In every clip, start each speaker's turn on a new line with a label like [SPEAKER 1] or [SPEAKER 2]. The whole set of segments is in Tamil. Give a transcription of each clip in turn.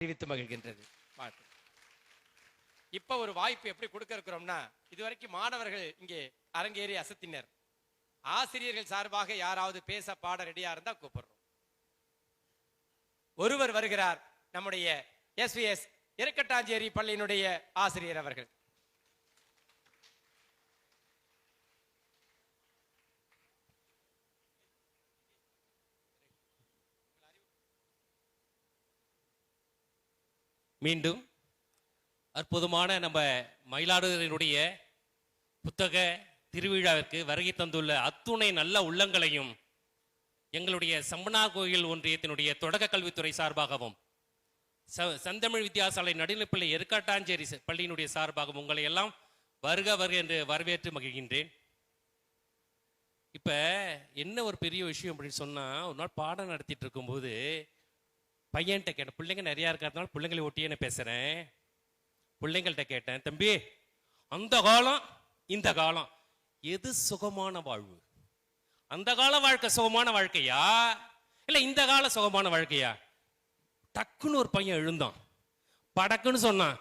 [SPEAKER 1] தெரிவித்து மகிழ்கின்றது. இப்ப ஒரு வாய்ப்பு எப்படி கொடுக்க இருக்கிறோம்னா இதுவரைக்கும் மாணவர்கள் இங்கே அரங்கேறி அசத்தினர். ஆசிரியர்கள் சார்பாக யாராவது பேச பாட ரெடியா இருந்தா கூப்பிடுறோம். ஒருவர் வருகிறார் நம்முடைய எஸ்விஎஸ் இருக்கட்டாஞ்சேரி பள்ளியினுடைய ஆசிரியர் அவர்கள்.
[SPEAKER 2] மீண்டும் அற்புதமான நம்ம மயிலாடுதுறையினுடைய புத்தக திருவிழாவிற்கு வருகை தந்துள்ள அத்துணை நல்ல உள்ளங்களையும் எங்களுடைய சம்பனா கோயில் ஒன்றியத்தினுடைய தொடக்க கல்வித்துறை சார்பாகவும் ச- செந்தமிழ் வித்தியாசாலை நடுநிலைப்பள்ளி எருக்காட்டாஞ்சேரி பள்ளியினுடைய சார்பாகவும் உங்களை எல்லாம் வருக வருக என்று வரவேற்று மகிழ்கின்றேன். இப்போ என்ன ஒரு பெரிய விஷயம் அப்படின்னு சொன்னால் ஒரு நாள் பாடம் நடத்திட்டு இருக்கும்போது பையன்கிட்ட கேட்டேன் பிள்ளைங்க நிறையா இருக்கிறதுனால பிள்ளைங்களை ஒட்டியே நான் பேசுறேன். பிள்ளைங்கள்ட்ட கேட்டேன் தம்பி அந்த காலம் இந்த காலம் எது சுகமான வாழ்வு? அந்த கால வாழ்க்கை சுகமான வாழ்க்கையா? இல்லை இந்த கால சுகமான வாழ்க்கையா? டக்குன்னு ஒரு பையன் எழுந்தான். படக்குன்னு சொன்னான்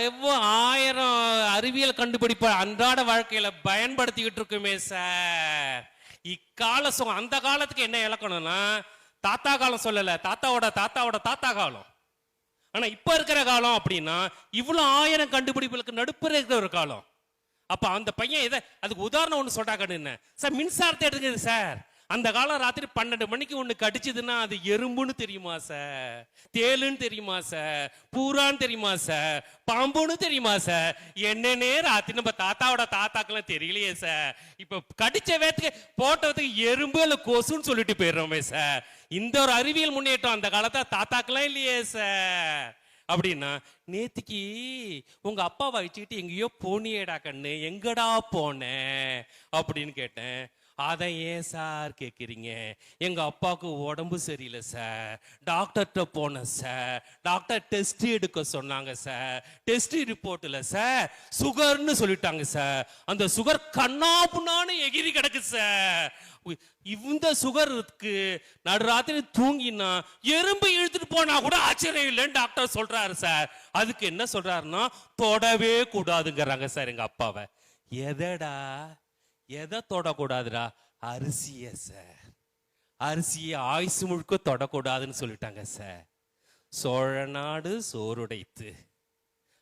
[SPEAKER 2] எவ்வளோ ஆயிரம் அறிவியல் கண்டுபிடிப்ப அன்றாட வாழ்க்கையில் பயன்படுத்திக்கிட்டு இருக்குமே சார். இக்கால சுகம் அந்த காலத்துக்கு என்ன இலக்கணம்னா தாத்தா காலம் சொல்லல. தாத்தாவோட தாத்தாவோட தாத்தா காலம். ஆனா இப்ப இருக்கிற காலம் அப்படின்னா இவ்வளவு ஆயிரம் கண்டுபிடிப்புகளுக்கு நடுப்புற இருக்கிற ஒரு காலம். அப்ப அந்த பையன் இதை அதுக்கு உதாரணம் ஒண்ணு சொல்றாங்கன்னு சார் மின்சாரத்தை எடுத்துங்க சார். அந்த காலம் ராத்திரி பன்னெண்டு மணிக்கு ஒன்று கடிச்சதுன்னா அது எறும்புன்னு தெரியுமா சார்? தேளுன்னு தெரியுமா சார்? பூரான்னு தெரியுமா சார்? பாம்புன்னு தெரியுமா சார்? என்னன்னே ராத்திரி நம்ம தாத்தாவோட தாத்தாக்கெல்லாம் தெரியலையே சார். இப்போ கடிச்ச வேத்துக்கு போட்டதுக்கு எறும்பு இல்லை கொசுன்னு சொல்லிட்டு போயிடுறோமே சார். இந்த ஒரு அறிவியல் முன்னேற்றம் அந்த காலத்தை தாத்தாக்கெல்லாம் இல்லையே சார். அப்படின்னா நேத்திக்கு உங்க அப்பாவை வச்சுக்கிட்டு எங்கேயோ போனியேடா கண்ணு எங்கடா போனேன் அப்படின்னு கேட்டேன். அதை ஏன் சார் கேட்குறீங்க எங்கள் அப்பாவுக்கு உடம்பு சரியில்லை சார். டாக்டர்கிட்ட போனேன் சார். டாக்டர் டெஸ்ட் எடுக்க சொன்னாங்க சார். டெஸ்ட் ரிப்போர்ட்டில் சார் சுகர்னு சொல்லிட்டாங்க சார். அந்த சுகர் கண்ணாப்புண்ணான்னு எகிரி கிடக்கு சார். இந்த சுகருக்கு நடுராத்திரி தூங்கினா எறும்பு இழுத்துட்டு போனா கூட ஆச்சரியம் இல்லைன்னு டாக்டர் சொல்றாரு சார். அதுக்கு என்ன சொல்றாருன்னா தொடவே கூடாதுங்கிறாங்க சார் எங்க அப்பாவை. எதடா? எதை தொடக்கூடாதுடா? அரிசிய சார். அரிசியை ஆயுசு முழுக்க தொடக்கூடாதுன்னு சொல்லிட்டாங்க சார். சோழ நாடு சோறுடைத்து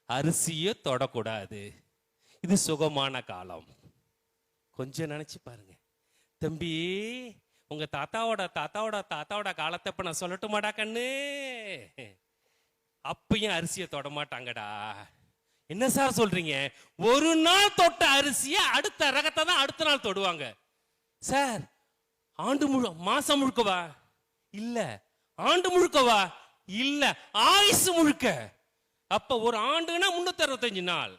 [SPEAKER 2] அரிசியை தொடக்கூடாது. இது சுகமான காலம். கொஞ்சம் நினச்சி பாருங்க. தம்பி உங்க தாத்தாவோட தாத்தாவோட தாத்தாவோட காலத்தை இப்ப நான் சொல்லட்டுமாடா கண்ணு? அப்பயும் அரிசியை தொட மாட்டாங்கடா என்ன சார் சொல்றீங்க? ஒரு நாள் தொட்ட அரிசியை அடுத்த ரகத்தை தான் அடுத்த நாள் தொடுவாங்க. சார் ஆண்டு முழு மாசம் முழுக்கவா? இல்ல. ஆண்டு முழுக்கவா? இல்ல. ஆயுசு முழுக்க. அப்ப ஒரு ஆண்டுனா முன்னூத்தி அறுபத்தஞ்சு நாள்.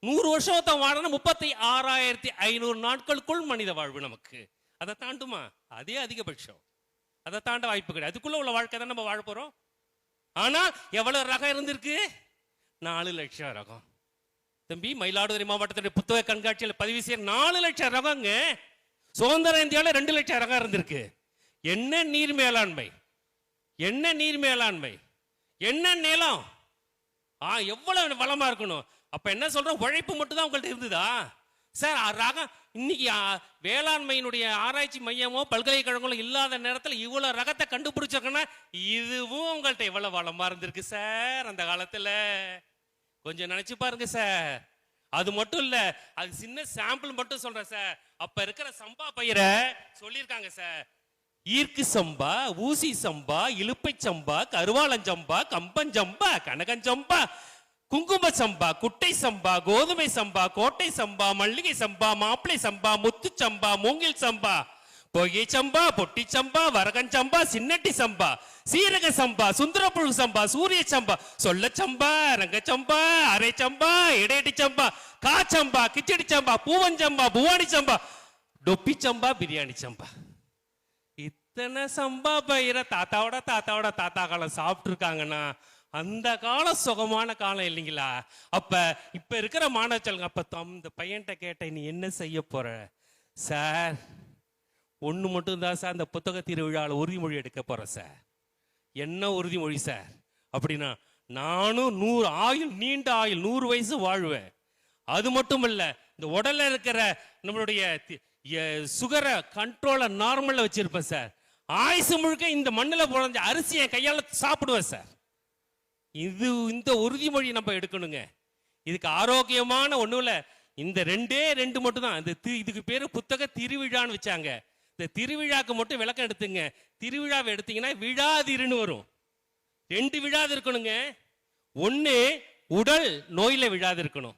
[SPEAKER 2] நூறு வருஷம் ஒருத்தன் வாழணும் முப்பத்தி ஆறாயிரத்தி ஐநூறு நாட்களுக்குள் மனித வாழ்வு நமக்கு. அதை தாண்டுமா? அதே அதிகபட்சம். அதை தாண்ட வாய்ப்பு கிடையாது. அதுக்குள்ள உள்ள வாழ்க்கை தான் நம்ம வாழ போறோம். ஆனா எவ்வளவு ரகம் இருந்திருக்கு? நாலு லட்சம் ரகம். தம்பி மயிலாடுதுறை மாவட்டத்துடைய புத்தக கண்காட்சியில் பதிவு செய்ய நாலு லட்சம் ரகங்க. சுதந்திர இந்தியாவில் ரெண்டு லட்சம் ரகம் இருந்திருக்கு. என்ன நீர் மேலாண்மை? என்ன நீர் மேலாண்மை? என்ன நிலம்? ஆ எவ்வளவு வளமா இருக்கணும்? அப்ப என்ன சொல்றோம்? உழைப்பு மட்டும் தான் உங்கள்ட்ட இருந்ததா? சார் ரகம் இன்னைக்கு வேளாண்மையினுடைய ஆராய்ச்சி மையமோ பல்கலைக்கழகங்களோ இல்லாத நேரத்தில் இவ்வளவு ரகத்தை கண்டுபிடிச்சிருக்கேன்னா இதுவும் உங்கள்ட்ட எவ்வளவு வளமா இருந்திருக்கு சார் அந்த காலத்துல? கொஞ்சம் நினைச்சு பாருங்க சார். அது மட்டும் இல்ல அது சின்ன சாம்பிள் மட்டும் சொல்றேன் சார். அப்ப இருக்கிற சம்பா பயிரை சொல்லியிருக்காங்க சார். ஈர்க்கு சம்பா ஊசி சம்பா இழுப்பை சம்பா கருவாளஞ்சம்பா கம்பஞ்சம்பா கனகஞ்சம்பா குங்கும சம்பா குட்டை சம்பா கோதுமை சம்பா கோட்டை சம்பா மல்லிகை சம்பா மாப்பிளை சம்பா முத்து சம்பா மூங்கில் சம்பா. பொய்கை சம்பா பொட்டி சம்பா வரகஞ்சம்பா சின்னட்டி சம்பா சீரக சம்பா சுந்தரப்புழு சம்பா சூரிய சம்பா சொல்ல சம்பா ரங்க சம்பா அரை சம்பா இடையடி சம்பா காச்சம்பா கிச்சடி சம்பா பூவஞ்சம்பா பூவாணி சம்பா டொப்பி சம்பா பிரியாணி சம்பா. இத்தனை சம்பா பயிர தாத்தாவோட தாத்தாவோட தாத்தா காலம் சாப்பிட்டு இருக்காங்கன்னா அந்த காலம் சுகமான காலம் இல்லைங்களா? அப்ப இப்ப இருக்கிற மாணவச்சலுங்க அப்ப தம் இந்த பையன்கிட்ட கேட்டேன் நீ என்ன செய்ய போற? சார் ஒன்று மட்டும் தான் சார் அந்த புத்தக திருவிழாவில் உறுதிமொழி எடுக்க போகிறேன் சார். என்ன உறுதிமொழி சார்? அப்படின்னா நானும் நூறு ஆயுள் நீண்ட ஆயுள் நூறு வயசு வாழ்வேன். அது மட்டும் இல்லை இந்த உடலில் இருக்கிற நம்மளுடைய சுகரை கண்ட்ரோலை நார்மலில் வச்சுருப்பேன் சார். ஆயுசு முழுக்க இந்த மண்ணில் புழஞ்ச அரிசி என் கையால் சாப்பிடுவேன் சார். இது இந்த உறுதிமொழி நம்ம எடுக்கணுங்க. இதுக்கு ஆரோக்கியமான ஒன்றும் இல்லை. இந்த ரெண்டே ரெண்டு மட்டும் தான் இந்த தி- இதுக்கு பேர் புத்தக திருவிழான்னு வச்சாங்க. இந்த திருவிழாக்கு மட்டும் விளக்கம் எடுத்துங்க. திருவிழாவை எடுத்தீங்கன்னா விழாதிருன்னு வரும். ரெண்டு விழாது இருக்கணுங்க ஒண்ணு உடல் நோயில விழாது இருக்கணும்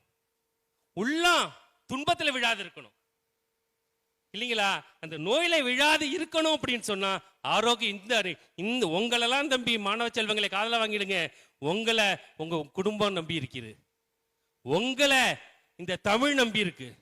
[SPEAKER 2] உள்ளம் துன்பத்துல விழாது இருக்கணும் இல்லைங்களா? அந்த நோயில விழாது இருக்கணும் அப்படின்னு சொன்னா ஆரோக்கியம் இந்த இந்த உங்களெல்லாம் தம்பி மாணவ செல்வங்களை காதல வாங்கிடுங்க. உங்களை உங்க குடும்பம் நம்பி இருக்குது. உங்களை இந்த தமிழ் நம்பி இருக்கு.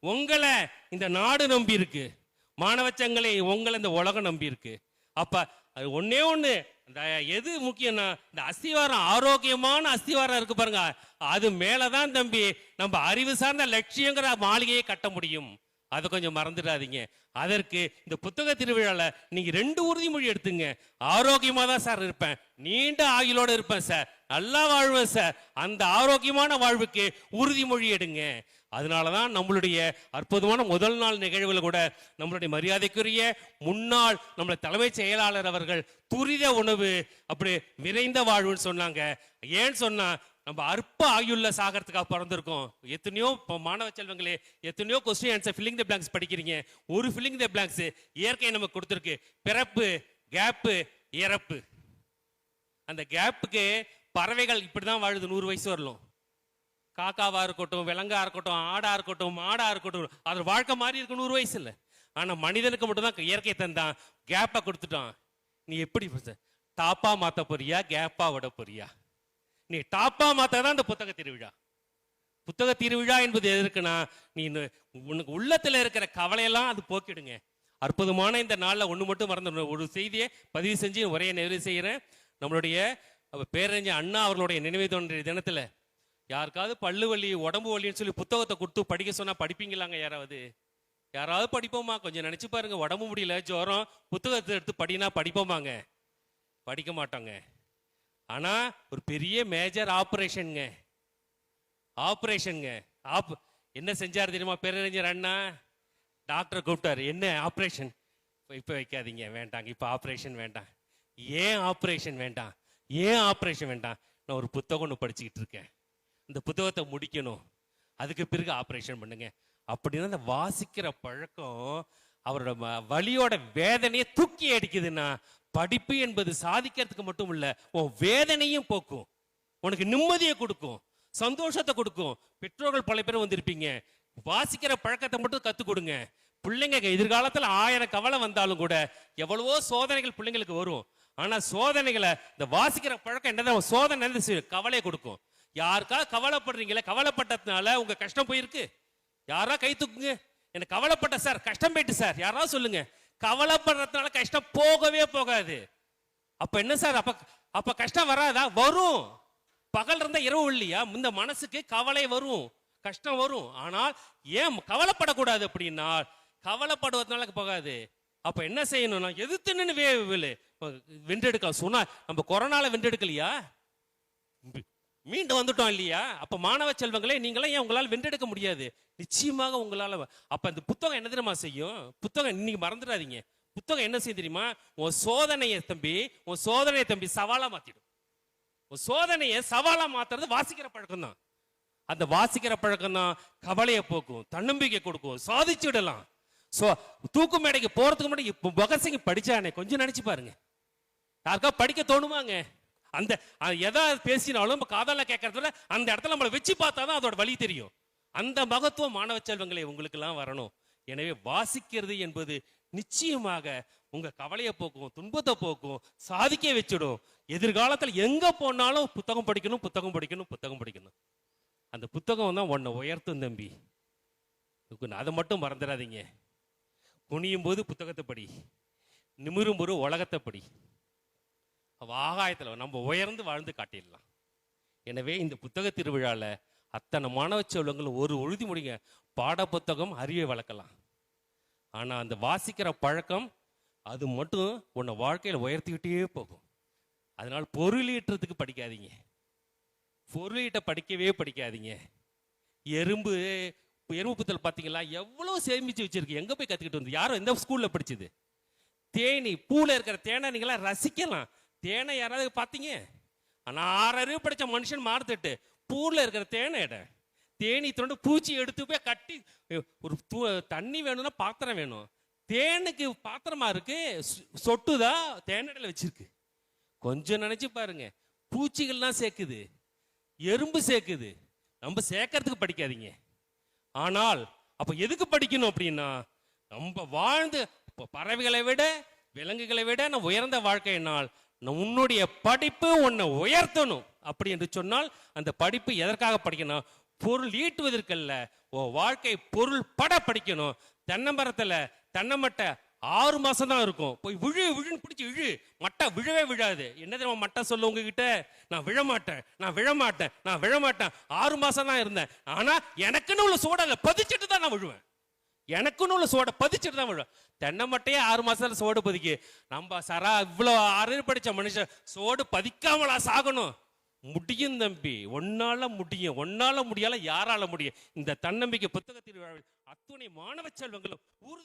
[SPEAKER 2] உங்களை இந்த நாடு நம்பி இருக்கு. மாணவச்சங்களை உங்களை இந்த உலகம் நம்பி இருக்கு அப்ப அது ஒன்னே ஒண்ணு. இந்த எது முக்கியம்னா இந்த அஸ்திவாரம் ஆரோக்கியமான அஸ்திவாரம் இருக்கு பாருங்க. அது மேலதான் தம்பி நம்ம அறிவு சார்ந்த லட்சியங்கிற மாளிகையை கட்ட முடியும். அதை கொஞ்சம் மறந்துடாதீங்க. அதற்கு இந்த புத்தக திருவிழால நீங்க ரெண்டு உறுதிமொழி எடுத்துங்க. ஆரோக்கியமா தான் சார் இருப்பேன். நீண்ட ஆயுளோட இருப்பேன் சார். நல்லா வாழ்வேன் சார். அந்த ஆரோக்கியமான வாழ்வுக்கு உறுதிமொழி எடுங்க. அதனாலதான் நம்மளுடைய அற்புதமான முதல் நாள் நிகழ்வுல கூட நம்மளுடைய மரியாதைக்குரிய முன்னாள் நம்மளுடைய தலைமைச் செயலாளர் அவர்கள் துரித உணவு அப்படி விரைந்த வாழ்வுன்னு சொன்னாங்க. ஏன்னு சொன்னா நம்ம அற்ப ஆயுள்ல சாகிறதுக்காக பிறந்திருக்கோம். எத்தனையோ இப்போ மாணவ செல்வங்களே எத்தனையோ question answer filling the blanks படிக்கிறீங்க. ஒரு ஃபில்லிங் த பிளாங்க்ஸ் இயற்கை நமக்கு கொடுத்துருக்கு. பிறப்பு கேப்பு இறப்பு. அந்த கேப்புக்கு பறவைகள் இப்படி தான் வாழுது நூறு வயசு வரலும். காக்காவாக இருக்கட்டும் விலங்கா இருக்கட்டும் ஆடாக இருக்கட்டும் மாடாக இருக்கட்டும் அது வாழ்க்கை மாதிரி இருக்கு நூறு வயசு இல்லை. ஆனால் மனிதனுக்கு மட்டும்தான் இயற்கை தந்தான். கேப்பை கொடுத்துட்டான். நீ எப்படி டாப்பாக மாற்ற போறியா கேப்பாக விட போறியா? நீ டாப்பா மாத்த தான் இந்த புத்தக திருவிழா. புத்தக திருவிழா என்பது எதற்குன்னா நீ உனக்கு உள்ளத்துல இருக்கிற கவலையெல்லாம் அது போக்கிடுங்க. அற்புதமான இந்த நாளில் ஒன்று மட்டும் மறந்து ஒரு செய்தியை பதிவு செஞ்சு உரையை நிறைவு செய்கிறேன் நம்மளுடைய பேரறிஞர் அண்ணா அவர்களுடைய நினைவு தோன்றிய தினத்தில் யாருக்காவது பல்லு வலி உடம்பு வலின்னு சொல்லி புத்தகத்தை கொடுத்து படிக்க சொன்னால் படிப்பீங்களாங்க யாராவது? யாராவது படிப்போமா? கொஞ்சம் நினச்சி பாருங்க. உடம்பு முடியல ஜுரம் புத்தகத்தை எடுத்து படினா படிப்போமாங்க? படிக்க மாட்டோங்க. ஆனால் ஒரு பெரிய மேஜர் ஆப்ரேஷனுங்க ஆப்ரேஷனுங்க ஆப் என்ன செஞ்சார் தெரியுமா பேரறிஞர் அண்ணா? டாக்டர் கூப்பிட்டாரு. என்ன ஆப்ரேஷன் இப்போ வைக்காதீங்க வேண்டாங்க. இப்போ ஆப்ரேஷன் வேண்டாம். ஏன் ஆப்ரேஷன் வேண்டாம்? ஏன் ஆப்ரேஷன் வேண்டாம்? நான் ஒரு புத்தகம் ஒன்று படிச்சுக்கிட்டு இருக்கேன். இந்த புத்தகத்தை முடிக்கணும். அதுக்கு பிறகு ஆப்ரேஷன் பண்ணுங்க. அப்படின்னா அந்த வாசிக்கிற பழக்கம் அவரோட வழியோட வலியோட வேதனையை தூக்கி அடிக்குதுன்னா படிப்பு என்பது சாதிக்கிறதுக்கு மட்டும் இல்ல உன் வேதனையும் போக்கும். உனக்கு நிம்மதியை கொடுக்கும் சந்தோஷத்தை கொடுக்கும். பெற்றோர்கள் பல பேர் வந்திருப்பீங்க. வாசிக்கிற பழக்கத்தை மட்டும் கத்துக் கொடுங்க பிள்ளைங்க எதிர்காலத்தில் ஆயிரம் கவலை வந்தாலும் கூட எவ்வளவோ சோதனைகள் பிள்ளைங்களுக்கு வரும். ஆனா சோதனைகளை இந்த வாசிக்கிற பழக்கம் என்னதான் சோதனை கவலையை கொடுக்கும். யாருக்கா கவலைப்படுறீங்களே கவலைப்பட்டதுனால உங்க கஷ்டம் போயிருக்கு. யாரா கை தூக்குங்க. எனக்கு கவலைப்பட்ட சார் கஷ்டம் போயிட்டு சார் யாராவது சொல்லுங்க. கவலைப்படுறதுனால கஷ்டம் போகவே போகாது. அப்ப என்ன சார்? அப்ப அப்ப கஷ்டம் வராதா? வரும். பகல் இருந்தா இரவு இல்லையா? இந்த மனசுக்கு கவலை வரும். கஷ்டம் வரும். ஆனால் ஏன் கவலைப்படக்கூடாது அப்படின்னா கவலைப்படுவதனால போகாது. அப்ப என்ன செய்யணும்னா எதிர்த்து நின்று வென்றெடுக்க சொன்னா நம்ம கொரோனால வென்றெடுக்கலையா? மீண்டு வந்துட்டோம் இல்லையா? அப்ப மாணவ செல்வங்களே நீங்களாம் ஏன் உங்களால் வென்றெடுக்க முடியாது? நிச்சயமாக உங்களால் அப்போ அப்ப அந்த புத்தகம் என்ன தெரியுமா செய்யும்? புத்தகம் இன்னைக்கு மறந்துடாதீங்க. புத்தகம் என்ன செய்யும் தெரியுமா? உன் சோதனையை தம்பி உன் சோதனையை தம்பி சவாலா மாத்திடும். உன் சோதனையை சவாலா மாத்துறது வாசிக்கிற பழக்கம் தான் அந்த வாசிக்கிற பழக்கம் தான் கவலையை போக்கும் தன்னம்பிக்கை கொடுக்கும் சாதிச்சுடலாம் சோ தூக்கு மேடைக்கு போறதுக்கு முன்னாடி இப்போ பகத்சிங் படிச்சானே கொஞ்சம் நினைச்சு பாருங்க. யாருக்கா படிக்க தோணுமாங்க? அந்த அது எதா பேசினாலும் நம்ம காதலில் கேட்கறதுல அந்த இடத்துல நம்மளை வச்சு பார்த்தா தான் அதோட வழி தெரியும். அந்த மகத்துவம் மாணவ செல்வங்களை உங்களுக்கெல்லாம் வரணும். எனவே வாசிக்கிறது என்பது நிச்சயமாக உங்க கவலையை போக்கும் துன்பத்தை போக்கும் சாதிக்க வச்சிடும். எதிர்காலத்தில் எங்க போனாலும் புத்தகம் படிக்கணும் புத்தகம் படிக்கணும் புத்தகம் படிக்கணும். அந்த புத்தகம் தான் உன்னை உயர்த்தும் தம்பி. அதை மட்டும் மறந்துடாதீங்க. குனியும் போது புத்தகத்தை படி. நிமிரும் ஒரு உலகத்தை படி. ஆகாயத்தில் நம்ம உயர்ந்து வாழ்ந்து காட்டிடலாம். எனவே இந்த புத்தக திருவிழாவில் அத்தனை மாணவ செல்வங்களும் ஒரு உறுதிமொழிங்க பாட புத்தகம் அறிவை வளர்க்கலாம். ஆனால் அந்த வாசிக்கிற பழக்கம் அது மட்டும் உன்னை வாழ்க்கையில் உயர்த்திக்கிட்டே போகும். அதனால் பொருளீட்டுறதுக்கு படிக்காதீங்க. பொருளீட்ட படிக்கவே படிக்காதீங்க. எறும்பு எறும்பு புத்தல் பார்த்தீங்களா எவ்வளோ சேமிச்சு வச்சிருக்கு எங்கே போய் கற்றுக்கிட்டு வந்து யாரும் எந்த ஸ்கூலில் படிச்சது? தேனி பூவில் இருக்கிற தேனை நீங்களாம் ரசிக்கலாம். தேனை யாராவது பார்த்தீங்க? ஆனால் ஆறறிவு படித்த மனுஷன் மாறுத்துட்டு பூரில் இருக்கிற தேனை இட தேனி தொண்டு பூச்சி எடுத்து போய் கட்டி ஒரு தூ- தண்ணி வேணும்னா பாத்திரம் வேணும். தேனுக்கு பாத்திரமா இருக்கு சொட்டுதா தேனடையில் வச்சிருக்கு. கொஞ்சம் நினைச்சு பாருங்க. பூச்சிகள்லாம் சேர்க்குது. எறும்பு சேர்க்குது. நம்ம சேர்க்கறதுக்கு படிக்காதீங்க. ஆனால் அப்ப எதுக்கு படிக்கணும் அப்படின்னா நம்ம வாழ்ந்து இப்போ பறவைகளை விட விலங்குகளை விட நான் உயர்ந்த வாழ்க்கையினால் உன்னுடைய படிப்பு உன்னை உயர்த்தணும். அப்படி என்று சொன்னால் அந்த படிப்பு எதற்காக படிக்கணும்? பொருள் ஈட்டுவதற்கல்ல. ஓ வாழ்க்கை பொருள் பட படிக்கணும். தென்னமரத்தில் தென்னமட்டை ஆறு மாசம் தான் இருக்கும். போய் விழு விழுன்னு பிடிச்சி இழு. மட்டை விழவே விழாது. என்ன தெரியுமா மட்டை சொல்ல உங்ககிட்ட? நான் விழமாட்டேன். நான் விழமாட்டேன். நான் விழமாட்டேன். ஆறு மாசம் தான் இருந்தேன். ஆனா எனக்குன்னு உள்ள சோடல பதிச்சிட்டு தான் நான் விழுவேன். எனக்குன்னு உள்ள சோடை பதிச்சிட்டு தான் விழுவேன். தென்னை மட்டையே ஆறு மாசத்துல சோடு பதிக்கு. நம்ம சரா இவ்வளோ அறிவு படித்த மனுஷன் சோடு பதிக்காமலா சாகணும்? முடியும் தம்பி. ஒன்னால முடியும். ஒன்னால முடியால யாரால முடியும்? இந்த தன்னம்பிக்கை புத்தகத்தில் அத்துணை மாணவ செல்வங்களும்